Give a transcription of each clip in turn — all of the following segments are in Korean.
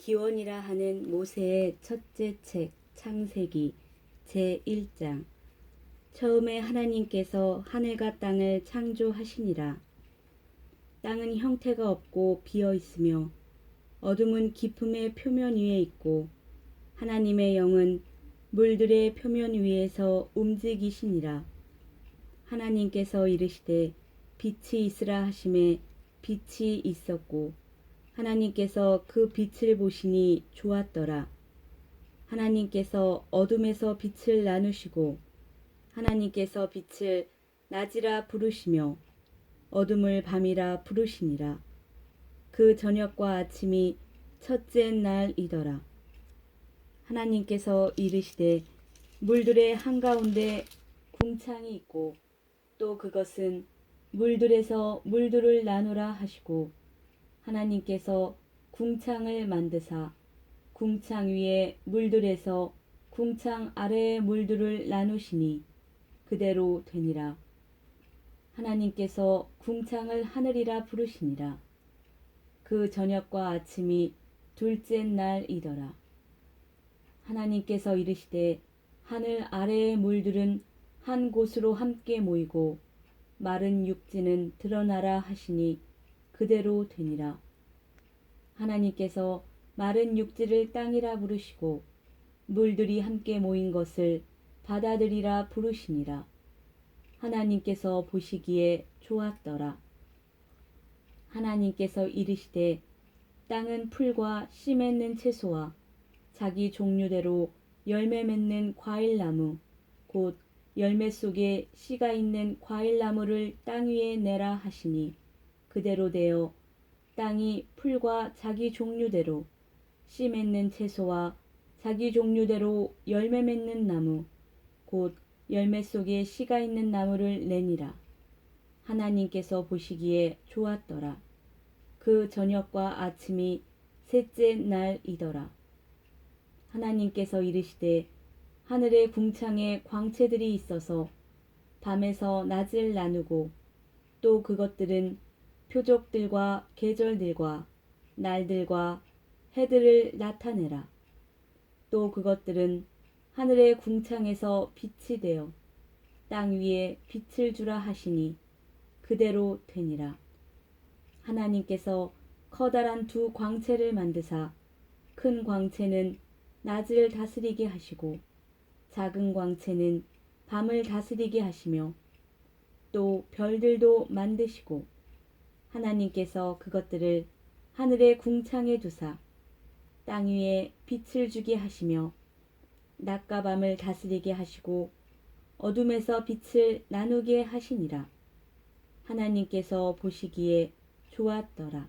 기원이라 하는 모세의 첫째 책 창세기 제1장. 처음에 하나님께서 하늘과 땅을 창조하시니라. 땅은 형태가 없고 비어 있으며 어둠은 깊음의 표면 위에 있고 하나님의 영은 물들의 표면 위에서 움직이시니라. 하나님께서 이르시되 빛이 있으라 하심에 빛이 있었고 하나님께서 그 빛을 보시니 좋았더라. 하나님께서 어둠에서 빛을 나누시고 하나님께서 빛을 낮이라 부르시며 어둠을 밤이라 부르시니라. 그 저녁과 아침이 첫째 날이더라. 하나님께서 이르시되 물들의 한가운데 궁창이 있고 또 그것은 물들에서 물들을 나누라 하시고 하나님께서 궁창을 만드사 궁창 위에 물들에서 궁창 아래의 물들을 나누시니 그대로 되니라. 하나님께서 궁창을 하늘이라 부르시니라. 그 저녁과 아침이 둘째 날이더라. 하나님께서 이르시되 하늘 아래의 물들은 한 곳으로 함께 모이고 마른 육지는 드러나라 하시니 그대로 되니라. 하나님께서 마른 육지를 땅이라 부르시고 물들이 함께 모인 것을 바다들이라 부르시니라. 하나님께서 보시기에 좋았더라. 하나님께서 이르시되 땅은 풀과 씨 맺는 채소와 자기 종류대로 열매 맺는 과일나무 곧 열매 속에 씨가 있는 과일나무를 땅 위에 내라 하시니 그대로 되어 땅이 풀과 자기 종류대로 씨 맺는 채소와 자기 종류대로 열매 맺는 나무 곧 열매 속에 씨가 있는 나무를 내니라. 하나님께서 보시기에 좋았더라. 그 저녁과 아침이 셋째 날이더라. 하나님께서 이르시되 하늘의 궁창에 광채들이 있어서 밤에서 낮을 나누고 또 그것들은 표적들과 계절들과 날들과 해들을 나타내라. 또 그것들은 하늘의 궁창에서 빛이 되어 땅 위에 빛을 주라 하시니 그대로 되니라. 하나님께서 커다란 두 광채를 만드사 큰 광채는 낮을 다스리게 하시고 작은 광채는 밤을 다스리게 하시며 또 별들도 만드시고 하나님께서 그것들을 하늘의 궁창에 두사 땅 위에 빛을 주게 하시며 낮과 밤을 다스리게 하시고 어둠에서 빛을 나누게 하시니라. 하나님께서 보시기에 좋았더라.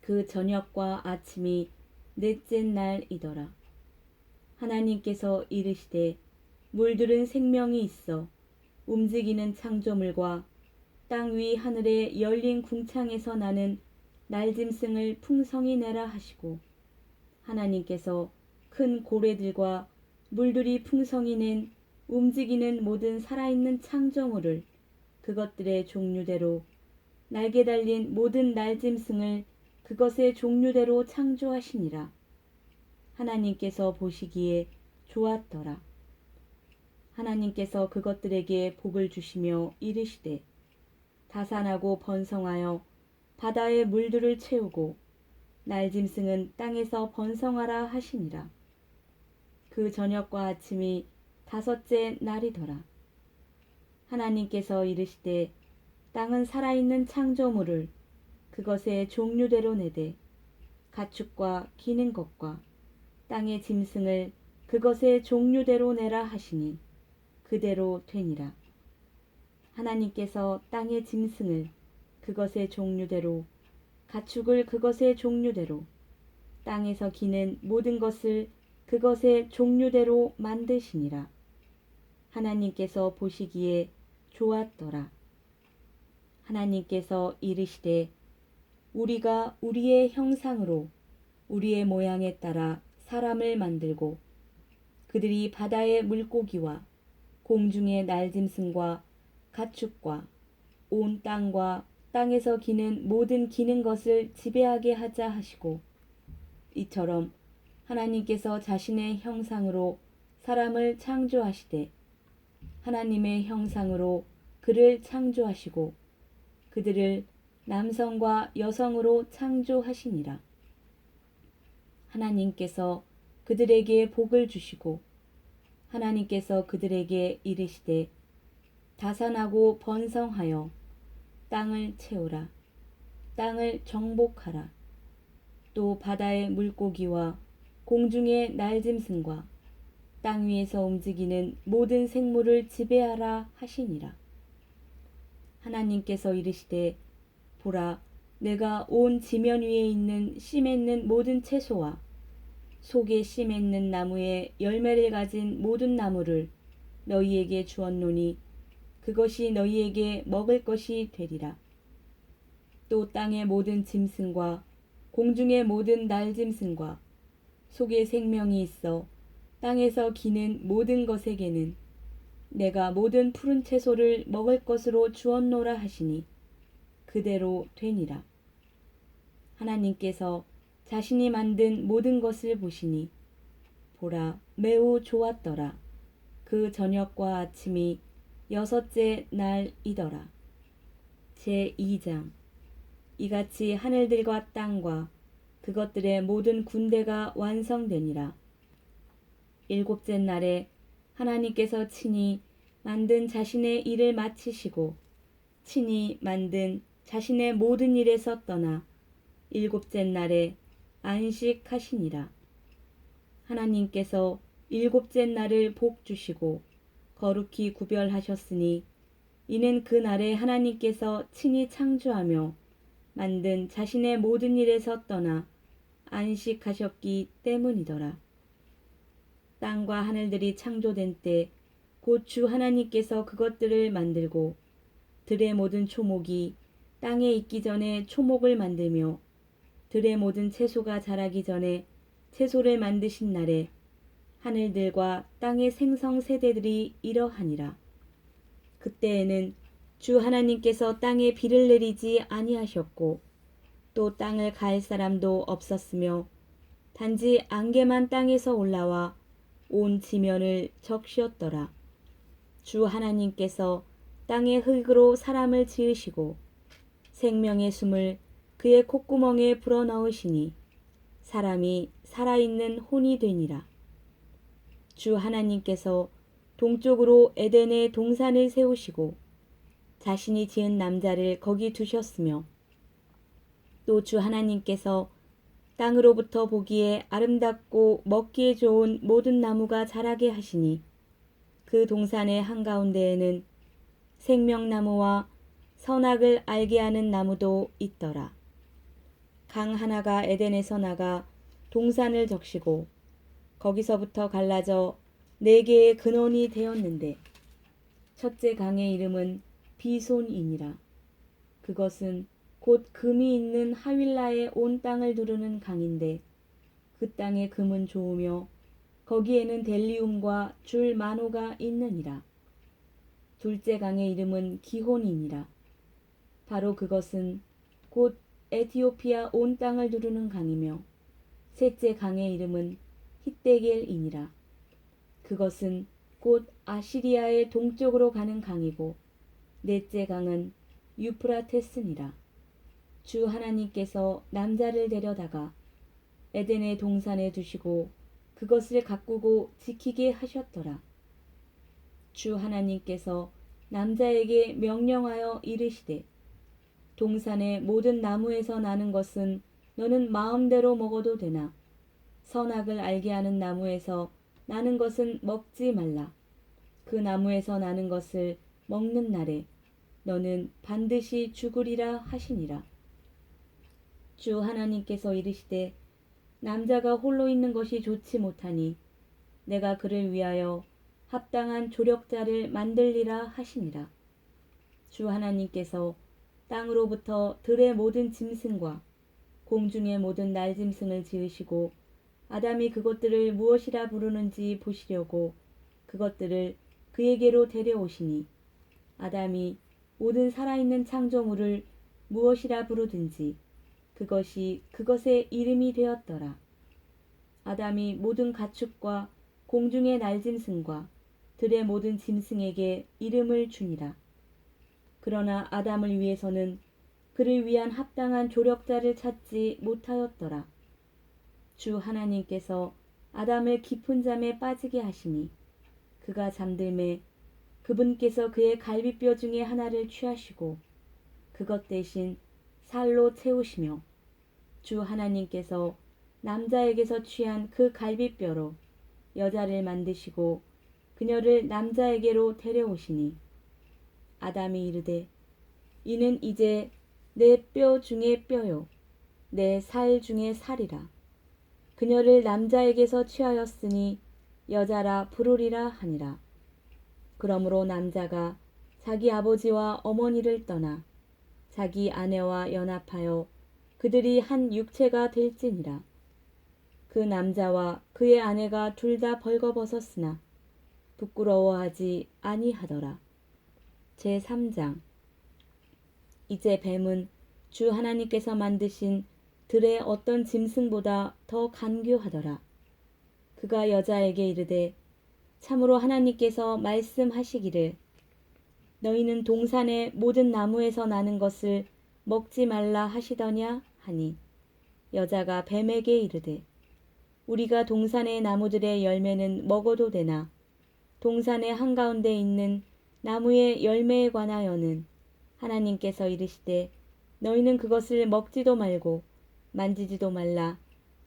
그 저녁과 아침이 넷째 날이더라. 하나님께서 이르시되 물들은 생명이 있어 움직이는 창조물과 땅 위 하늘의 열린 궁창에서 나는 날짐승을 풍성히 내라 하시고 하나님께서 큰 고래들과 물들이 풍성히 낸 움직이는 모든 살아있는 창조물을 그것들의 종류대로 날개 달린 모든 날짐승을 그것의 종류대로 창조하시니라. 하나님께서 보시기에 좋았더라. 하나님께서 그것들에게 복을 주시며 이르시되 다산하고 번성하여 바다의 물들을 채우고 날짐승은 땅에서 번성하라 하시니라. 그 저녁과 아침이 다섯째 날이더라. 하나님께서 이르시되 땅은 살아있는 창조물을 그것의 종류대로 내되 가축과 기는 것과 땅의 짐승을 그것의 종류대로 내라 하시니 그대로 되니라. 하나님께서 땅의 짐승을 그것의 종류대로 가축을 그것의 종류대로 땅에서 기는 모든 것을 그것의 종류대로 만드시니라. 하나님께서 보시기에 좋았더라. 하나님께서 이르시되 우리가 우리의 형상으로 우리의 모양에 따라 사람을 만들고 그들이 바다의 물고기와 공중의 날짐승과 가축과 온 땅과 땅에서 기는 모든 기는 것을 지배하게 하자 하시고 이처럼 하나님께서 자신의 형상으로 사람을 창조하시되 하나님의 형상으로 그를 창조하시고 그들을 남성과 여성으로 창조하시니라. 하나님께서 그들에게 복을 주시고 하나님께서 그들에게 이르시되 다산하고 번성하여 땅을 채우라. 땅을 정복하라. 또 바다의 물고기와 공중의 날짐승과 땅 위에서 움직이는 모든 생물을 지배하라 하시니라. 하나님께서 이르시되 보라 내가 온 지면 위에 있는 씨 맺는 모든 채소와 속에 씨 맺는 나무에 열매를 가진 모든 나무를 너희에게 주었노니 그것이 너희에게 먹을 것이 되리라. 또 땅의 모든 짐승과 공중의 모든 날짐승과 속에 생명이 있어 땅에서 기는 모든 것에게는 내가 모든 푸른 채소를 먹을 것으로 주었노라 하시니 그대로 되니라. 하나님께서 자신이 만든 모든 것을 보시니 보라 매우 좋았더라. 그 저녁과 아침이 여섯째 날이더라. 제 2장 이같이 하늘들과 땅과 그것들의 모든 군대가 완성되니라. 일곱째 날에 하나님께서 친히 만든 자신의 일을 마치시고 친히 만든 자신의 모든 일에서 떠나 일곱째 날에 안식하시니라. 하나님께서 일곱째 날을 복 주시고 거룩히 구별하셨으니 이는 그 날에 하나님께서 친히 창조하며 만든 자신의 모든 일에서 떠나 안식하셨기 때문이더라. 땅과 하늘들이 창조된 때 곧 주 하나님께서 그것들을 만들고 들의 모든 초목이 땅에 있기 전에 초목을 만들며 들의 모든 채소가 자라기 전에 채소를 만드신 날에 하늘들과 땅의 생성 세대들이 이러하니라. 그때에는 주 하나님께서 땅에 비를 내리지 아니하셨고 또 땅을 갈 사람도 없었으며 단지 안개만 땅에서 올라와 온 지면을 적시었더라. 주 하나님께서 땅의 흙으로 사람을 지으시고 생명의 숨을 그의 콧구멍에 불어넣으시니 사람이 살아있는 혼이 되니라. 주 하나님께서 동쪽으로 에덴의 동산을 세우시고 자신이 지은 남자를 거기 두셨으며 또 주 하나님께서 땅으로부터 보기에 아름답고 먹기에 좋은 모든 나무가 자라게 하시니 그 동산의 한가운데에는 생명나무와 선악을 알게 하는 나무도 있더라. 강 하나가 에덴에서 나가 동산을 적시고 거기서부터 갈라져 네 개의 근원이 되었는데 첫째 강의 이름은 비손이니라. 그것은 곧 금이 있는 하윌라의 온 땅을 두르는 강인데 그 땅의 금은 좋으며 거기에는 델리움과 줄 만호가 있느니라. 둘째 강의 이름은 기혼이니라. 바로 그것은 곧 에티오피아 온 땅을 두르는 강이며 셋째 강의 이름은 히데겔이니라. 그것은 곧 아시리아의 동쪽으로 가는 강이고 넷째 강은 유프라테스니라. 주 하나님께서 남자를 데려다가 에덴의 동산에 두시고 그것을 가꾸고 지키게 하셨더라. 주 하나님께서 남자에게 명령하여 이르시되 동산의 모든 나무에서 나는 것은 너는 마음대로 먹어도 되나 선악을 알게 하는 나무에서 나는 것은 먹지 말라. 그 나무에서 나는 것을 먹는 날에 너는 반드시 죽으리라 하시니라. 주 하나님께서 이르시되 남자가 홀로 있는 것이 좋지 못하니 내가 그를 위하여 합당한 조력자를 만들리라 하시니라. 주 하나님께서 땅으로부터 들의 모든 짐승과 공중의 모든 날짐승을 지으시고 아담이 그것들을 무엇이라 부르는지 보시려고 그것들을 그에게로 데려오시니 아담이 모든 살아있는 창조물을 무엇이라 부르든지 그것이 그것의 이름이 되었더라. 아담이 모든 가축과 공중의 날짐승과 들의 모든 짐승에게 이름을 주니라. 그러나 아담을 위해서는 그를 위한 합당한 조력자를 찾지 못하였더라. 주 하나님께서 아담을 깊은 잠에 빠지게 하시니 그가 잠들매 그분께서 그의 갈비뼈 중에 하나를 취하시고 그것 대신 살로 채우시며 주 하나님께서 남자에게서 취한 그 갈비뼈로 여자를 만드시고 그녀를 남자에게로 데려오시니 아담이 이르되 이는 이제 내 뼈 중에 뼈요 내 살 중에 살이라 그녀를 남자에게서 취하였으니 여자라 부르리라 하니라. 그러므로 남자가 자기 아버지와 어머니를 떠나 자기 아내와 연합하여 그들이 한 육체가 될지니라. 그 남자와 그의 아내가 둘 다 벌거벗었으나 부끄러워하지 아니하더라. 제 3장. 이제 뱀은 주 하나님께서 만드신 들의 어떤 짐승보다 더 간교하더라. 그가 여자에게 이르되 참으로 하나님께서 말씀하시기를 너희는 동산의 모든 나무에서 나는 것을 먹지 말라 하시더냐 하니 여자가 뱀에게 이르되 우리가 동산의 나무들의 열매는 먹어도 되나 동산의 한가운데 있는 나무의 열매에 관하여는 하나님께서 이르시되 너희는 그것을 먹지도 말고 만지지도 말라.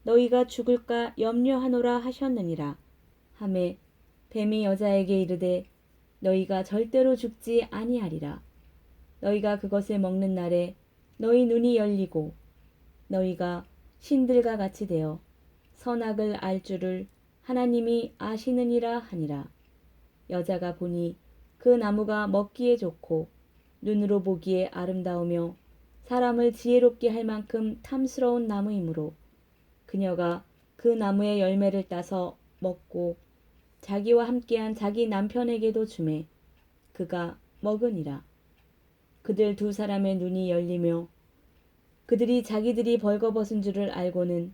너희가 죽을까 염려하노라 하셨느니라. 하매 뱀이 여자에게 이르되 너희가 절대로 죽지 아니하리라. 너희가 그것을 먹는 날에 너희 눈이 열리고 너희가 신들과 같이 되어 선악을 알 줄을 하나님이 아시느니라 하니라. 여자가 보니 그 나무가 먹기에 좋고 눈으로 보기에 아름다우며 사람을 지혜롭게 할 만큼 탐스러운 나무이므로 그녀가 그 나무의 열매를 따서 먹고 자기와 함께한 자기 남편에게도 주매 그가 먹으니라 그들 두 사람의 눈이 열리며 그들이 자기들이 벌거벗은 줄을 알고는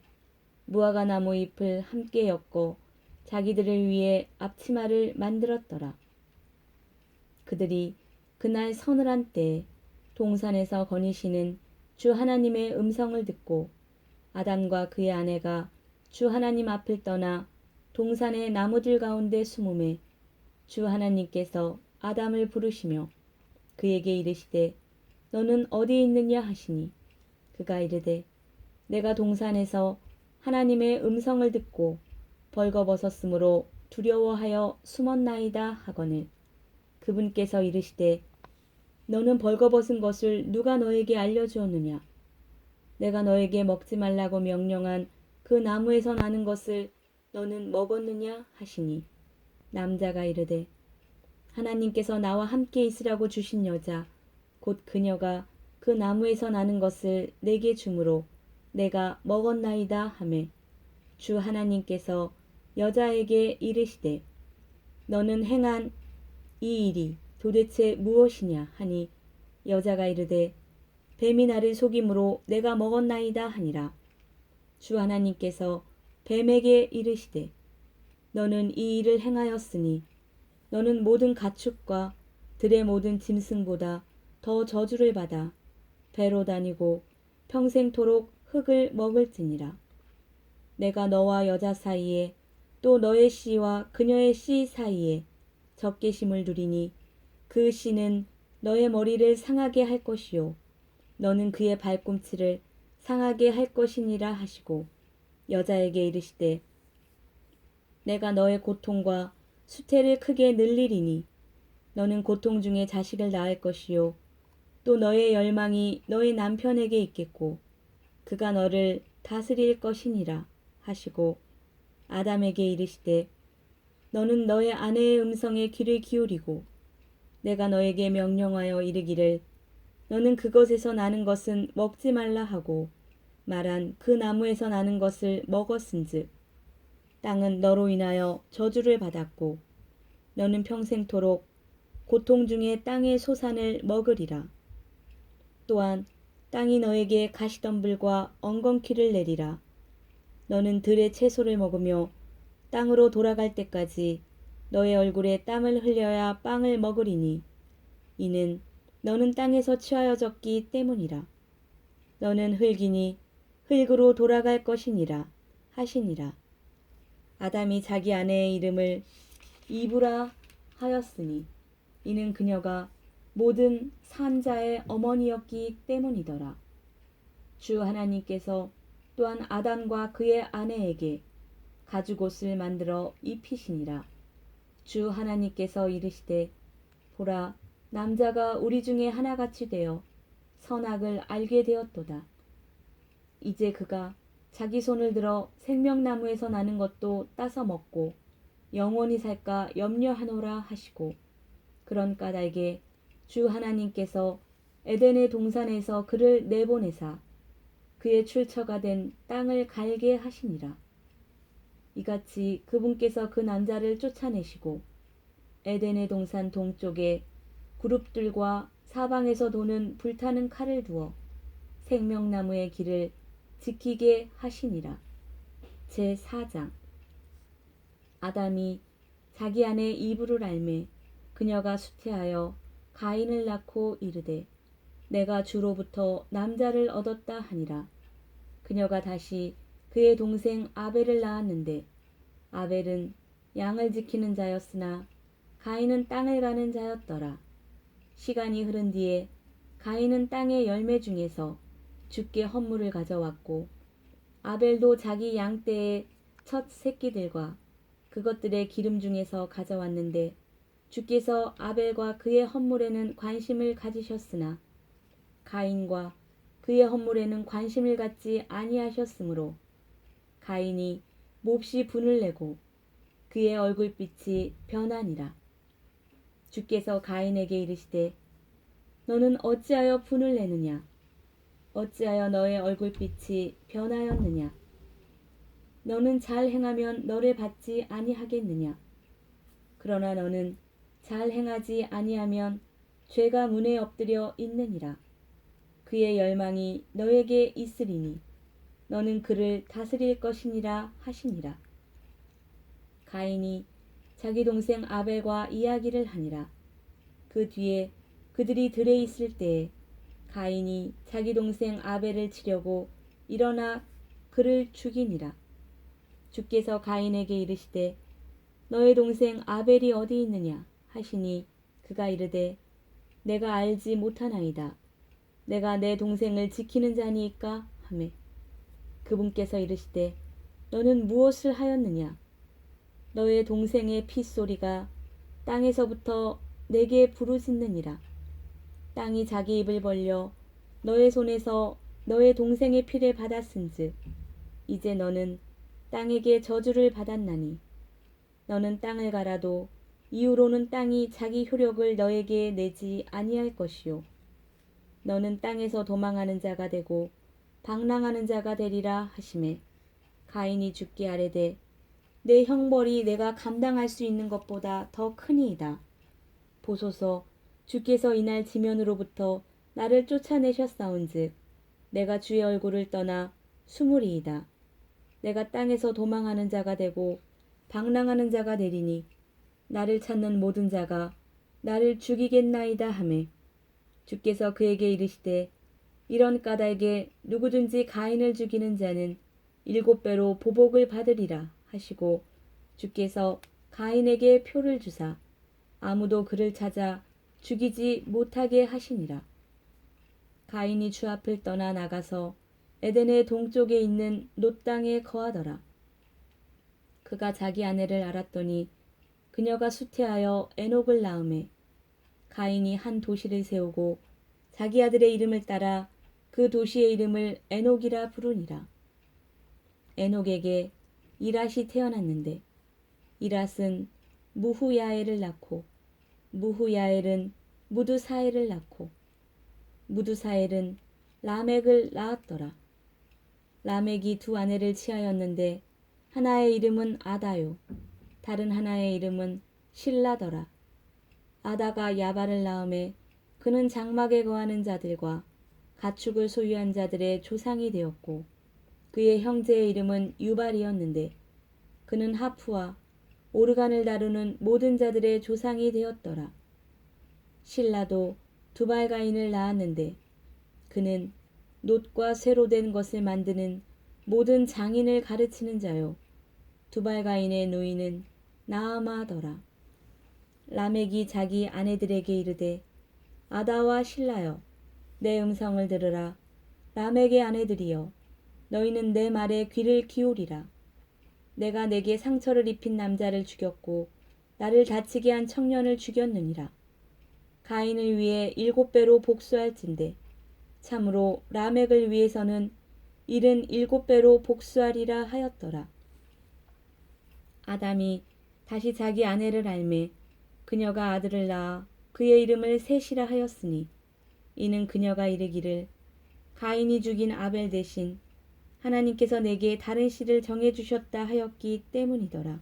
무화과 나무 잎을 함께 엮어 자기들을 위해 앞치마를 만들었더라. 그들이 그날 서늘한 때에 동산에서 거니시는 주 하나님의 음성을 듣고 아담과 그의 아내가 주 하나님 앞을 떠나 동산의 나무들 가운데 숨음에 주 하나님께서 아담을 부르시며 그에게 이르시되 너는 어디 있느냐 하시니? 그가 이르되 내가 동산에서 하나님의 음성을 듣고 벌거벗었으므로 두려워하여 숨었나이다 하거늘. 그분께서 이르시되 너는 벌거벗은 것을 누가 너에게 알려주었느냐? 내가 너에게 먹지 말라고 명령한 그 나무에서 나는 것을 너는 먹었느냐? 하시니 남자가 이르되 하나님께서 나와 함께 있으라고 주신 여자 곧 그녀가 그 나무에서 나는 것을 내게 주므로 내가 먹었나이다 하매 주 하나님께서 여자에게 이르시되 너는 행한 이 일이 도대체 무엇이냐 하니 여자가 이르되 뱀이 나를 속임으로 내가 먹었나이다 하니라 주 하나님께서 뱀에게 이르시되 너는 이 일을 행하였으니 너는 모든 가축과 들의 모든 짐승보다 더 저주를 받아 배로 다니고 평생토록 흙을 먹을지니라. 내가 너와 여자 사이에 또 너의 씨와 그녀의 씨 사이에 적개심을 두리니 그 씨는 너의 머리를 상하게 할 것이요. 너는 그의 발꿈치를 상하게 할 것이니라 하시고 여자에게 이르시되 내가 너의 고통과 수태를 크게 늘리리니 너는 고통 중에 자식을 낳을 것이요. 또 너의 열망이 너의 남편에게 있겠고 그가 너를 다스릴 것이니라 하시고 아담에게 이르시되 너는 너의 아내의 음성에 귀를 기울이고 내가 너에게 명령하여 이르기를 너는 그것에서 나는 것은 먹지 말라 하고 말한 그 나무에서 나는 것을 먹었은즉 땅은 너로 인하여 저주를 받았고 너는 평생토록 고통 중에 땅의 소산을 먹으리라. 또한 땅이 너에게 가시덤불과 엉겅퀴를 내리라. 너는 들의 채소를 먹으며 땅으로 돌아갈 때까지 너의 얼굴에 땀을 흘려야 빵을 먹으리니 이는 너는 땅에서 취하여졌기 때문이라. 너는 흙이니 흙으로 돌아갈 것이니라 하시니라. 아담이 자기 아내의 이름을 이브라 하였으니 이는 그녀가 모든 산자의 어머니였기 때문이더라. 주 하나님께서 또한 아담과 그의 아내에게 가죽옷을 만들어 입히시니라. 주 하나님께서 이르시되 보라 남자가 우리 중에 하나같이 되어 선악을 알게 되었도다. 이제 그가 자기 손을 들어 생명나무에서 나는 것도 따서 먹고 영원히 살까 염려하노라 하시고 그런 까닭에 주 하나님께서 에덴의 동산에서 그를 내보내사 그의 출처가 된 땅을 갈게 하시니라. 이같이 그분께서 그 남자를 쫓아내시고 에덴의 동산 동쪽에 그룹들과 사방에서 도는 불타는 칼을 두어 생명나무의 길을 지키게 하시니라. 제 4장 아담이 자기 아내 이브를 알매 그녀가 수태하여 가인을 낳고 이르되 내가 주로부터 남자를 얻었다 하니라. 그녀가 다시 그의 동생 아벨을 낳았는데 아벨은 양을 지키는 자였으나 가인은 땅을 가는 자였더라. 시간이 흐른 뒤에 가인은 땅의 열매 중에서 주께 헌물을 가져왔고 아벨도 자기 양떼의 첫 새끼들과 그것들의 기름 중에서 가져왔는데 주께서 아벨과 그의 헌물에는 관심을 가지셨으나 가인과 그의 헌물에는 관심을 갖지 아니하셨으므로 가인이 몹시 분을 내고 그의 얼굴빛이 변하니라. 주께서 가인에게 이르시되 너는 어찌하여 분을 내느냐? 어찌하여 너의 얼굴빛이 변하였느냐? 너는 잘 행하면 너를 받지 아니하겠느냐? 그러나 너는 잘 행하지 아니하면 죄가 문에 엎드려 있느니라. 그의 열망이 너에게 있으리니 너는 그를 다스릴 것이니라 하시니라 가인이 자기 동생 아벨과 이야기를 하니라. 그 뒤에 그들이 들에 있을 때에 가인이 자기 동생 아벨을 치려고 일어나 그를 죽이니라. 주께서 가인에게 이르시되 너의 동생 아벨이 어디 있느냐 하시니 그가 이르되 내가 알지 못하나이다. 내가 내 동생을 지키는 자니이까 하매 그분께서 이르시되 너는 무엇을 하였느냐? 너의 동생의 핏소리가 땅에서부터 내게 부르짖느니라. 땅이 자기 입을 벌려 너의 손에서 너의 동생의 피를 받았은즉 이제 너는 땅에게 저주를 받았나니. 너는 땅을 갈아도 이후로는 땅이 자기 효력을 너에게 내지 아니할 것이요. 너는 땅에서 도망하는 자가 되고 방랑하는 자가 되리라 하심에 가인이 죽게 아뢰되 내 형벌이 내가 감당할 수 있는 것보다 더 크니이다. 보소서 주께서 이날 지면으로부터 나를 쫓아내셨사온즉 내가 주의 얼굴을 떠나 수물이이다. 내가 땅에서 도망하는 자가 되고 방랑하는 자가 되리니 나를 찾는 모든 자가 나를 죽이겠나이다 하매 주께서 그에게 이르시되 이런 까닭에 누구든지 가인을 죽이는 자는 일곱 배로 보복을 받으리라 하시고 주께서 가인에게 표를 주사 아무도 그를 찾아 죽이지 못하게 하시니라. 가인이 주 앞을 떠나 나가서 에덴의 동쪽에 있는 놋 땅에 거하더라. 그가 자기 아내를 알았더니 그녀가 수태하여 에녹을 낳음에 가인이 한 도시를 세우고 자기 아들의 이름을 따라 그 도시의 이름을 에녹이라 부르니라. 에녹에게 이랏이 태어났는데 이랏은 무후야엘을 낳고 무후야엘은 무두사엘을 낳고 무두사엘은 라멕을 낳았더라. 라멕이 두 아내를 취하였는데 하나의 이름은 아다요 다른 하나의 이름은 신라더라. 아다가 야발을 낳음에 그는 장막에 거하는 자들과 가축을 소유한 자들의 조상이 되었고 그의 형제의 이름은 유발이었는데 그는 하프와 오르간을 다루는 모든 자들의 조상이 되었더라. 신라도 두발가인을 낳았는데 그는 놋과 쇠로 된 것을 만드는 모든 장인을 가르치는 자요. 두발가인의 노인은 나아마더라. 라멕이 자기 아내들에게 이르되 아다와 신라여 내 음성을 들으라. 라멕의 아내들이여 너희는 내 말에 귀를 기울이라. 내가 내게 상처를 입힌 남자를 죽였고 나를 다치게 한 청년을 죽였느니라. 가인을 위해 일곱 배로 복수할진대. 참으로 라멕을 위해서는 일은 일곱 배로 복수하리라 하였더라. 아담이 다시 자기 아내를 알매 그녀가 아들을 낳아 그의 이름을 셋이라 하였으니 이는 그녀가 이르기를 가인이 죽인 아벨 대신 하나님께서 내게 다른 씨를 정해 주셨다 하였기 때문이더라.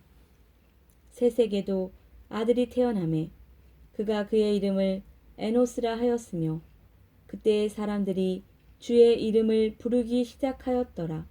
셋에게도 아들이 태어나매 그가 그의 이름을 에노스라 하였으며 그때의 사람들이 주의 이름을 부르기 시작하였더라.